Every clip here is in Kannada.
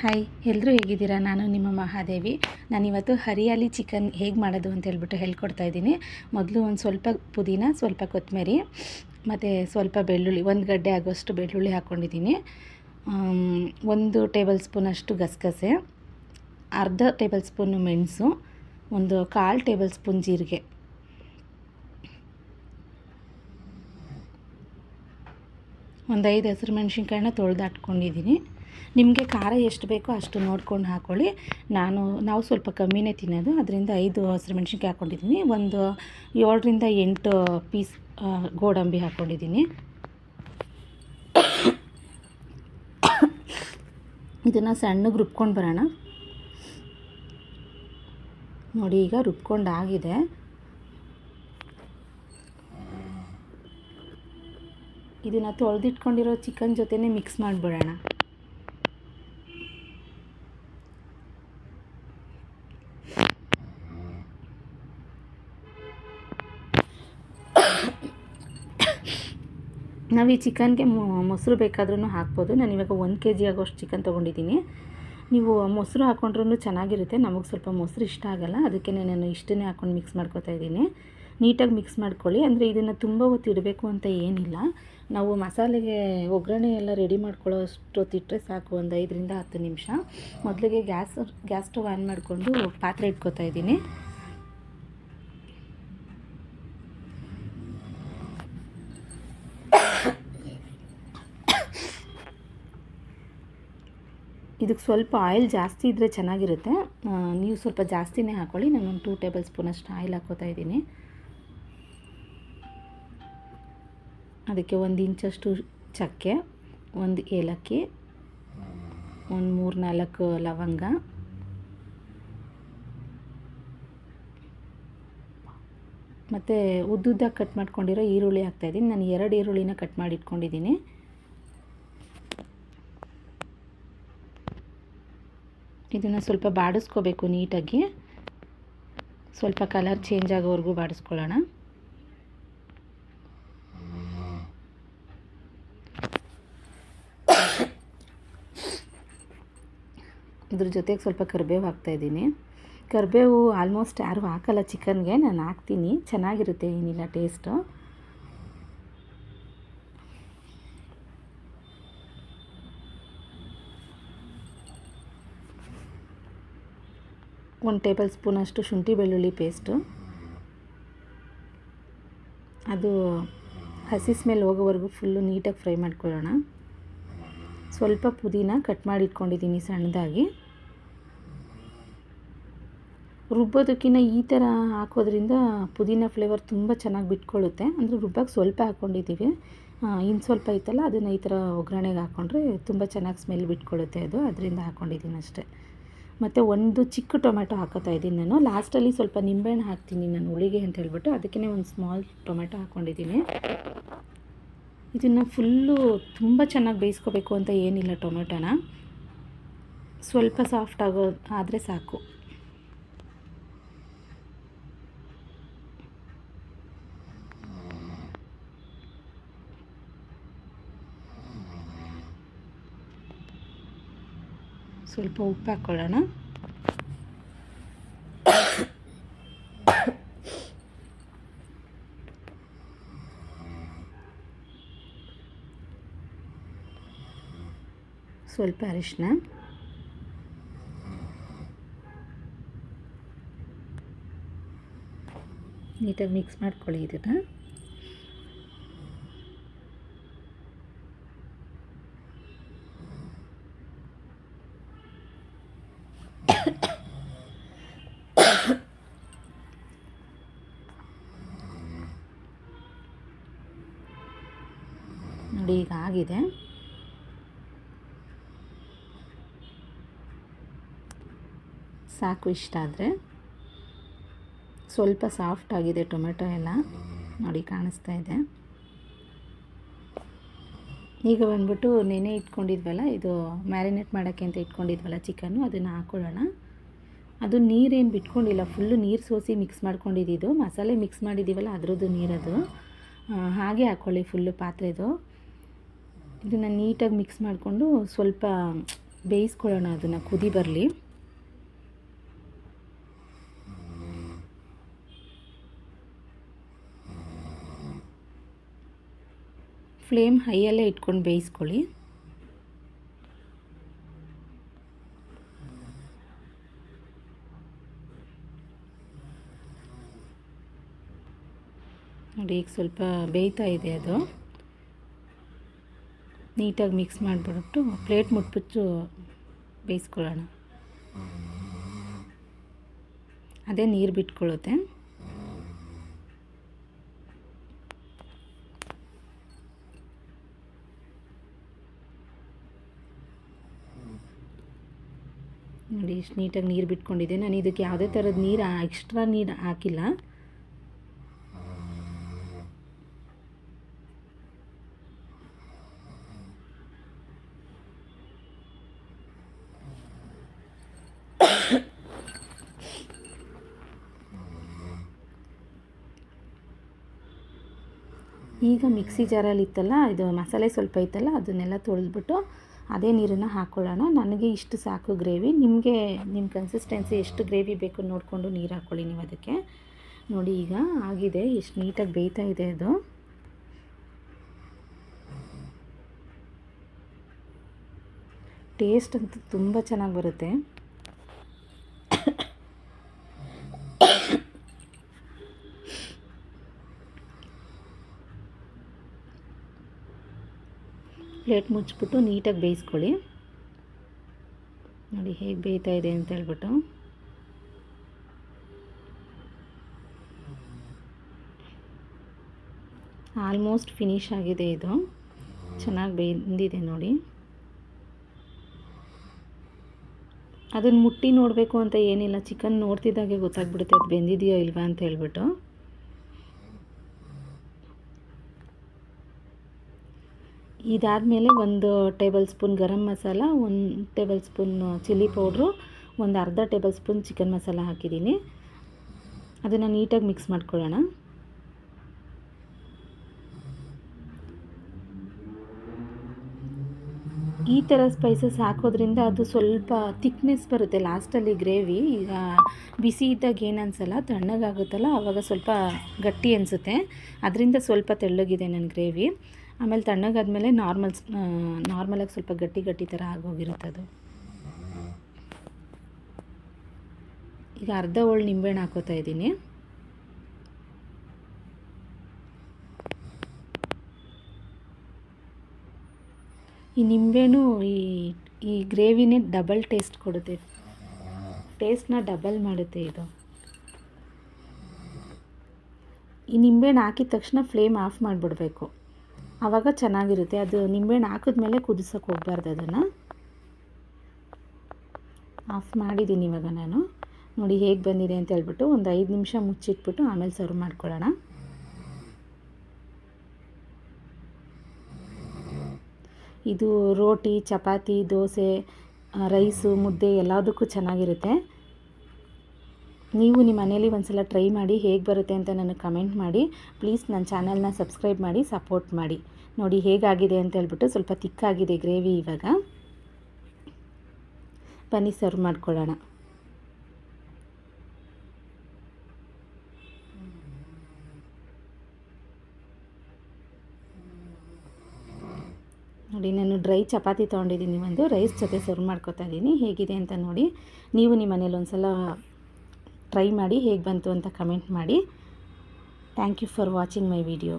ಹಾಯ್ ಎಲ್ಲರೂ ಹೇಗಿದ್ದೀರಾ? ನಾನು ನಿಮ್ಮ ಮಹಾದೇವಿ. ನಾನಿವತ್ತು ಹರಿಯಾಲಿ ಚಿಕನ್ ಹೇಗೆ ಮಾಡೋದು ಅಂತ ಹೇಳ್ಬಿಟ್ಟು ಹೇಳ್ಕೊಡ್ತಾ ಇದ್ದೀನಿ. ಮೊದಲು ಒಂದು ಸ್ವಲ್ಪ ಪುದೀನ, ಸ್ವಲ್ಪ ಕೊತ್ತಂಬರಿ ಮತ್ತು ಸ್ವಲ್ಪ ಬೆಳ್ಳುಳ್ಳಿ, ಒಂದು ಗಡ್ಡೆ ಆಗೋಷ್ಟು ಬೆಳ್ಳುಳ್ಳಿ ಹಾಕ್ಕೊಂಡಿದ್ದೀನಿ ಒಂದು ಟೇಬಲ್ ಸ್ಪೂನಷ್ಟು ಗಸಗಸೆ, ಅರ್ಧ ಟೇಬಲ್ ಸ್ಪೂನು ಮೆಣಸು, ಒಂದು ಕಾಲು ಟೇಬಲ್ ಸ್ಪೂನ್ ಜೀರಿಗೆ. ಒಂದು ಐದು ಹಸಿರು ಮೆಣಸಿನ್ಕಾಯನ್ನ ತೊಳೆದಾಟ್ಕೊಂಡಿದ್ದೀನಿ ನಿಮಗೆ ಖಾರ ಎಷ್ಟು ಬೇಕೋ ಅಷ್ಟು ನೋಡ್ಕೊಂಡು ಹಾಕ್ಕೊಳ್ಳಿ ನಾನು, ನಾವು ಸ್ವಲ್ಪ ಕಮ್ಮಿನೇ ತಿನ್ನೋದು. ಅದರಿಂದ ಐದು ಹಸಿರು ಮೆಣಸಿನ್ಕಾಯಿ ಹಾಕ್ಕೊಂಡಿದ್ದೀನಿ ಒಂದು ಏಳರಿಂದ ಎಂಟು ಪೀಸ್ ಗೋಡಂಬಿ ಹಾಕ್ಕೊಂಡಿದ್ದೀನಿ ಇದನ್ನು ಸಣ್ಣಗೆ ರುಬ್ಕೊಂಡು ಬರೋಣ. ನೋಡಿ, ಈಗ ರುಬ್ಕೊಂಡಾಗಿದೆ ಇದನ್ನು ತೊಳೆದಿಟ್ಕೊಂಡಿರೋ ಚಿಕನ್ ಜೊತೆನೇ ಮಿಕ್ಸ್ ಮಾಡಿಬಿಡೋಣ. ನಾವು ಈ ಚಿಕನ್ಗೆ ಮೊಸರು ಬೇಕಾದ್ರೂ ಹಾಕ್ಬೋದು. ನಾನು ಇವಾಗ ಒಂದು ಕೆ ಜಿ ಆಗೋಷ್ಟು ಚಿಕನ್ ತೊಗೊಂಡಿದ್ದೀನಿ. ನೀವು ಮೊಸರು ಹಾಕ್ಕೊಂಡ್ರೂ ಚೆನ್ನಾಗಿರುತ್ತೆ. ನಮಗೆ ಸ್ವಲ್ಪ ಮೊಸರು ಇಷ್ಟ ಆಗಲ್ಲ. ಅದಕ್ಕೆ ನಾನು ಇಷ್ಟನ್ನೇ ಹಾಕ್ಕೊಂಡು ಮಿಕ್ಸ್ ಮಾಡ್ಕೊತಾ ಇದ್ದೀನಿ. ನೀಟಾಗಿ ಮಿಕ್ಸ್ ಮಾಡ್ಕೊಳ್ಳಿ. ಅಂದರೆ ಇದನ್ನು ತುಂಬ ಹೊತ್ತು ಇಡಬೇಕು ಅಂತ ಏನಿಲ್ಲ. ನಾವು ಮಸಾಲೆಗೆ ಒಗ್ಗರಣೆ ಎಲ್ಲ ರೆಡಿ ಮಾಡ್ಕೊಳ್ಳೋ ಅಷ್ಟೊತ್ತಿಟ್ಟರೆ ಸಾಕು. ಒಂದು ಐದರಿಂದ ಹತ್ತು ನಿಮಿಷ. ಮೊದಲಿಗೆ ಗ್ಯಾಸ್ ಗ್ಯಾಸ್ ಸ್ಟವ್ ಆನ್ ಮಾಡಿಕೊಂಡು ಪಾತ್ರೆ ಇಟ್ಕೋತಾ ಇದ್ದೀನಿ. ಇದಕ್ಕೆ ಸ್ವಲ್ಪ ಆಯಿಲ್ ಜಾಸ್ತಿ ಇದ್ದರೆ ಚೆನ್ನಾಗಿರುತ್ತೆ. ನೀವು ಸ್ವಲ್ಪ ಜಾಸ್ತಿನೇ ನಾನು ಒಂದು ಟೂ ಟೇಬಲ್ ಸ್ಪೂನಷ್ಟು ಆಯಿಲ್ ಹಾಕೋತಾ ಇದ್ದೀನಿ. ಅದಕ್ಕೆ ಒಂದು ಇಂಚಷ್ಟು ಚಕ್ಕೆ, ಒಂದು ಏಲಕ್ಕಿ, ಒಂದು ಮೂರು ನಾಲ್ಕು ಲವಂಗ, ಮತ್ತು ಉದ್ದುದ್ದಾಗ ಕಟ್ ಮಾಡ್ಕೊಂಡಿರೋ ಈರುಳ್ಳಿ ಹಾಕ್ತಾಯಿದ್ದೀನಿ ನಾನು ಎರಡು ಈರುಳ್ಳಿನ ಕಟ್ ಮಾಡಿ ಇಟ್ಕೊಂಡಿದ್ದೀನಿ ಇದನ್ನು ಸ್ವಲ್ಪ ಬಾಡಿಸ್ಕೋಬೇಕು ನೀಟಾಗಿ. ಸ್ವಲ್ಪ ಕಲರ್ ಚೇಂಜ್ ಆಗೋವರೆಗೂ ಬಾಡಿಸ್ಕೊಳ್ಳೋಣ. ಇದ್ರ ಜೊತೆಗೆ ಸ್ವಲ್ಪ ಕರಿಬೇವು ಹಾಕ್ತಾಯಿದ್ದೀನಿ ಕರಿಬೇವು ಆಲ್ಮೋಸ್ಟ್ ಯಾರು ಹಾಕಲ್ಲ ಚಿಕನ್ಗೆ ನಾನು ಹಾಕ್ತೀನಿ. ಚೆನ್ನಾಗಿರುತ್ತೆ ಏನಿಲ್ಲ ಟೇಸ್ಟು ಒಂದು ಟೇಬಲ್ ಸ್ಪೂನಷ್ಟು ಶುಂಠಿ ಬೆಳ್ಳುಳ್ಳಿ ಪೇಸ್ಟು. ಅದು ಹಸಿ ಸ್ಮೆಲ್ ಹೋಗೋವರೆಗೂ ಫುಲ್ಲು ನೀಟಾಗಿ ಫ್ರೈ ಮಾಡ್ಕೊಳ್ಳೋಣ. ಸ್ವಲ್ಪ ಪುದೀನ ಕಟ್ ಮಾಡಿ ಇಟ್ಕೊಂಡಿದ್ದೀನಿ ಸಣ್ಣದಾಗಿ. ರುಬ್ಬೋದಕ್ಕಿಂತ ಈ ಥರ ಹಾಕೋದ್ರಿಂದ ಪುದೀನ ಫ್ಲೇವರ್ ತುಂಬ ಚೆನ್ನಾಗಿ ಬಿಟ್ಕೊಳ್ಳುತ್ತೆ. ಅಂದರೆ ರುಬ್ಬಕ್ಕೆ ಸ್ವಲ್ಪ ಹಾಕ್ಕೊಂಡಿದ್ದೀವಿ. ಇನ್ನು ಸ್ವಲ್ಪ ಐತಲ್ಲ, ಅದನ್ನು ಈ ಥರ ಒಗ್ಗರಣೆಗೆ ಹಾಕ್ಕೊಂಡ್ರೆ ತುಂಬ ಚೆನ್ನಾಗಿ ಸ್ಮೆಲ್ ಬಿಟ್ಕೊಳ್ಳುತ್ತೆ ಅದು. ಅದರಿಂದ ಹಾಕ್ಕೊಂಡಿದ್ದೀನಿ ಅಷ್ಟೇ. ಮತ್ತು ಒಂದು ಚಿಕ್ಕ ಟೊಮೆಟೊ ಹಾಕೋತಾ ಇದ್ದೀನಿ ನಾನು. ಲಾಸ್ಟಲ್ಲಿ ಸ್ವಲ್ಪ ನಿಂಬೆಹಣ್ಣು ಹಾಕ್ತೀನಿ ನಾನು ಹುಳಿಗೆ ಅಂತ ಹೇಳ್ಬಿಟ್ಟು. ಅದಕ್ಕೇ ಒಂದು ಸ್ಮಾಲ್ ಟೊಮೆಟೊ ಹಾಕ್ಕೊಂಡಿದ್ದೀನಿ. ಇದನ್ನು ಫುಲ್ಲು ತುಂಬ ಚೆನ್ನಾಗಿ ಬೇಯಿಸ್ಕೋಬೇಕು ಅಂತ ಏನಿಲ್ಲ ಟೊಮೆಟೊನ ಸ್ವಲ್ಪ ಸಾಫ್ಟ್ ಆಗೋ ಆದರೆ ಸಾಕು. ಸ್ವಲ್ಪ ಉಪ್ಪು ಹಾಕ್ಕೊಳ್ಳೋಣ ಸ್ವಲ್ಪ ಅರಿಶಿನ ನೀಟಾಗಿ ಮಿಕ್ಸ್ ಮಾಡ್ಕೊಳ್ಳಿ ಇದನ್ನು. ನೋಡಿ ಈಗ ಆಗಿದೆ. ಸಾಕು ಇಷ್ಟ ಆದರೆ. ಸ್ವಲ್ಪ ಸಾಫ್ಟ್ ಆಗಿದೆ ಟೊಮೆಟೊ ಎಲ್ಲ. ನೋಡಿ ಕಾಣಿಸ್ತಾ ಇದೆ. ಈಗ ಬಂದ್ಬಿಟ್ಟು ನೆನೆ ಇಟ್ಕೊಂಡಿದ್ವಲ್ಲ, ಇದು ಮ್ಯಾರಿನೇಟ್ ಮಾಡೋಕ್ಕೆ ಅಂತ ಇಟ್ಕೊಂಡಿದ್ವಲ್ಲ ಚಿಕನ್ನು, ಅದನ್ನು ಹಾಕ್ಕೊಳ್ಳೋಣ ಅದು ನೀರೇನು ಬಿಟ್ಕೊಂಡಿಲ್ಲ, ಫುಲ್ಲು ನೀರು ಸೋಸಿ ಮಿಕ್ಸ್ ಮಾಡ್ಕೊಂಡಿದ್ದು ಮಸಾಲೆ ಮಿಕ್ಸ್ ಮಾಡಿದ್ದೀವಲ್ಲ, ಅದರದ್ದು ನೀರದು. ಹಾಗೆ ಹಾಕ್ಕೊಳ್ಳಿ ಫುಲ್ಲು ಪಾತ್ರೆದು. ಇದನ್ನು ನೀಟಾಗಿ ಮಿಕ್ಸ್ ಮಾಡಿಕೊಂಡು ಸ್ವಲ್ಪ ಬೇಯಿಸ್ಕೊಳ್ಳೋಣ ಅದನ್ನು ಕುದಿ ಬರಲಿ. ಫ್ಲೇಮ್ ಹೈಯಲ್ಲೇ ಇಟ್ಕೊಂಡು ಬೇಯಿಸ್ಕೊಳ್ಳಿ. ನೋಡಿ, ಈಗ ಸ್ವಲ್ಪ ಬೇಯ್ತಾ ಇದೆ ಅದು. ನೀಟಾಗಿ ಮಿಕ್ಸ್ ಮಾಡಿಬಿಟ್ಟು ಪ್ಲೇಟ್ ಮುಟ್ಬಿಟ್ಟು ಬೇಯಿಸ್ಕೊಳ್ಳೋಣ. ಅದೇ ನೀರು ಬಿಟ್ಕೊಳ್ಳುತ್ತೆ. ನೋಡಿ, ಇಷ್ಟು ನೀಟಾಗಿ ನೀರು ಬಿಟ್ಕೊಂಡಿದೆ ನಾನು ಇದಕ್ಕೆ ಯಾವುದೇ ಥರದ ನೀರು ಎಕ್ಸ್ಟ್ರಾ ನೀರು ಹಾಕಿಲ್ಲ. ಈಗ ಮಿಕ್ಸಿ ಜಾರಲ್ಲಿ ಇತ್ತಲ್ಲ, ಇದು ಮಸಾಲೆ ಸ್ವಲ್ಪ ಇತ್ತಲ್ಲ ಅದನ್ನೆಲ್ಲ ತೊಳೆದ್ಬಿಟ್ಟು ಅದೇ ನೀರನ್ನು ಹಾಕ್ಕೊಳ್ಳೋಣ ನನಗೆ ಇಷ್ಟು ಸಾಕು ಗ್ರೇವಿ. ನಿಮಗೆ ನಿಮ್ಮ ಕನ್ಸಿಸ್ಟೆನ್ಸಿ ಎಷ್ಟು ಗ್ರೇವಿ ಬೇಕು ನೋಡಿಕೊಂಡು ನೀರು ಹಾಕ್ಕೊಳ್ಳಿ ನೀವು ಅದಕ್ಕೆ. ನೋಡಿ ಈಗ ಆಗಿದೆ ಎಷ್ಟು ನೀಟಾಗಿ ಬೇಯ್ತಾ ಇದೆ ಅದು. ಟೇಸ್ಟ್ ಅಂತೂ ತುಂಬ ಚೆನ್ನಾಗಿ ಬರುತ್ತೆ. ಪ್ಲೇಟ್ ಮುಚ್ಚಿಬಿಟ್ಟು ನೀಟಾಗಿ ಬೇಯಿಸ್ಕೊಳ್ಳಿ. ನೋಡಿ ಹೇಗೆ ಬೇಯ್ತಾ ಇದೆ ಅಂತ ಹೇಳ್ಬಿಟ್ಟು. ಆಲ್ಮೋಸ್ಟ್ ಫಿನಿಶ್ ಆಗಿದೆ ಇದು. ಚೆನ್ನಾಗಿ ಬೆಂದಿದೆ ನೋಡಿ. ಅದನ್ನು ಮುಟ್ಟಿ ನೋಡಬೇಕು ಅಂತ ಏನಿಲ್ಲ. ಚಿಕನ್ ನೋಡ್ತಿದ್ದಾಗೆ ಗೊತ್ತಾಗ್ಬಿಡುತ್ತೆ ಅದು ಬೆಂದಿದೆಯೋ ಇಲ್ವಾ ಅಂತ ಹೇಳ್ಬಿಟ್ಟು. ಇದಾದಮೇಲೆ ಒಂದು ಟೇಬಲ್ ಸ್ಪೂನ್ ಗರಂ ಮಸಾಲ, ಒಂದು ಟೇಬಲ್ ಸ್ಪೂನ್ ಚಿಲ್ಲಿ ಪೌಡ್ರು, ಒಂದು ಅರ್ಧ ಟೇಬಲ್ ಸ್ಪೂನ್ ಚಿಕನ್ ಮಸಾಲ ಹಾಕಿದ್ದೀನಿ. ಅದನ್ನು ನೀಟಾಗಿ ಮಿಕ್ಸ್ ಮಾಡ್ಕೊಳ್ಳೋಣ. ಈ ಥರ ಸ್ಪೈಸಸ್ ಹಾಕೋದ್ರಿಂದ ಅದು ಸ್ವಲ್ಪ ತಿಕ್ನೆಸ್ ಬರುತ್ತೆ ಲಾಸ್ಟಲ್ಲಿ ಗ್ರೇವಿ ಈಗ ಬಿಸಿ ಇದ್ದಾಗ ಏನು ಅನಿಸಲ್ಲ, ತಣ್ಣಗಾಗುತ್ತಲ್ಲ ಆವಾಗ ಸ್ವಲ್ಪ ಗಟ್ಟಿ ಅನಿಸುತ್ತೆ. ಅದರಿಂದ ಸ್ವಲ್ಪ ತೆಳ್ಳಗಿದೆ ನನ್ನ ಗ್ರೇವಿ ಆಮೇಲೆ ತಣ್ಣಗಾದಮೇಲೆ ನಾರ್ಮಲ್ ನಾರ್ಮಲಾಗಿ ಸ್ವಲ್ಪ ಗಟ್ಟಿ ಗಟ್ಟಿ ಥರ ಆಗೋಗಿರುತ್ತೆ ಅದು. ಈಗ ಅರ್ಧ ಹೋಳು ನಿಂಬೆಹಣ್ಣು ಹಾಕೋತಾ ಇದ್ದೀನಿ. ಈ ನಿಂಬೆಹಣ್ಣು ಈ ಈ ಗ್ರೇವಿನೇ ಡಬಲ್ ಟೇಸ್ಟ್ ಕೊಡುತ್ತೆ. ಟೇಸ್ಟ್ನ ಡಬಲ್ ಮಾಡುತ್ತೆ ಇದು. ಈ ನಿಂಬೆಹಣ್ಣು ಹಾಕಿದ ತಕ್ಷಣ ಫ್ಲೇಮ್ ಆಫ್ ಮಾಡಿಬಿಡ್ಬೇಕು. ಆವಾಗ ಚೆನ್ನಾಗಿರುತ್ತೆ. ಅದು ನಿಂಬೆಹಣ್ಣು ಹಾಕಿದ್ಮೇಲೆ ಕುದಿಸೋಕೆ ಹೋಗ್ಬಾರ್ದು ಅದನ್ನು. ಆಫ್ ಮಾಡಿದ್ದೀನಿ ಇವಾಗ ನಾನು. ನೋಡಿ ಹೇಗೆ ಬಂದಿದೆ ಅಂತ ಹೇಳ್ಬಿಟ್ಟು ಒಂದು ಐದು ನಿಮಿಷ ಮುಚ್ಚಿಟ್ಬಿಟ್ಟು ಆಮೇಲೆ ಸರ್ವ್ ಮಾಡ್ಕೊಳ್ಳೋಣ. ಇದು ರೋಟಿ, ಚಪಾತಿ, ದೋಸೆ ರೈಸು, ಮುದ್ದೆ ಎಲ್ಲದಕ್ಕೂ ಚೆನ್ನಾಗಿರುತ್ತೆ. ನೀವು ನಿಮ್ಮ ಮನೇಲಿ ಒಂದು ಸಲ ಟ್ರೈ ಮಾಡಿ ಹೇಗೆ ಬರುತ್ತೆ ಅಂತ ನನಗೆ ಕಮೆಂಟ್ ಮಾಡಿ. ಪ್ಲೀಸ್ ನನ್ನ ಚಾನಲ್ನ ಸಬ್ಸ್ಕ್ರೈಬ್ ಮಾಡಿ ಸಪೋರ್ಟ್ ಮಾಡಿ. ನೋಡಿ ಹೇಗಾಗಿದೆ ಅಂತ ಹೇಳ್ಬಿಟ್ಟು ಸ್ವಲ್ಪ ತಿಕ್ಕಾಗಿದೆ ಗ್ರೇವಿ ಇವಾಗ. ಬನ್ನಿ ಸರ್ವ್ ಮಾಡ್ಕೊಳ್ಳೋಣ. ನೋಡಿ ನಾನು ಡ್ರೈ ಚಪಾತಿ ತೊಗೊಂಡಿದ್ದೀನಿ ಒಂದು ರೈಸ್ ಜೊತೆ ಸರ್ವ್ ಮಾಡ್ಕೊತಾ ಇದ್ದೀನಿ ಹೇಗಿದೆ ಅಂತ ನೋಡಿ. ನೀವು ನಿಮ್ಮ ಮನೇಲಿ ಒಂದು ಸಲ ಟ್ರೈ ಮಾಡಿ ಹೇಗೆ ಬಂತು ಅಂತ ಕಮೆಂಟ್ ಮಾಡಿ. Thank you for watching my video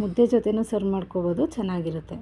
ಮುದ್ದೆ ಜೊತೆನೂ ಸರ್ವ್ ಮಾಡ್ಕೋಬೋದು, ಚೆನ್ನಾಗಿರುತ್ತೆ.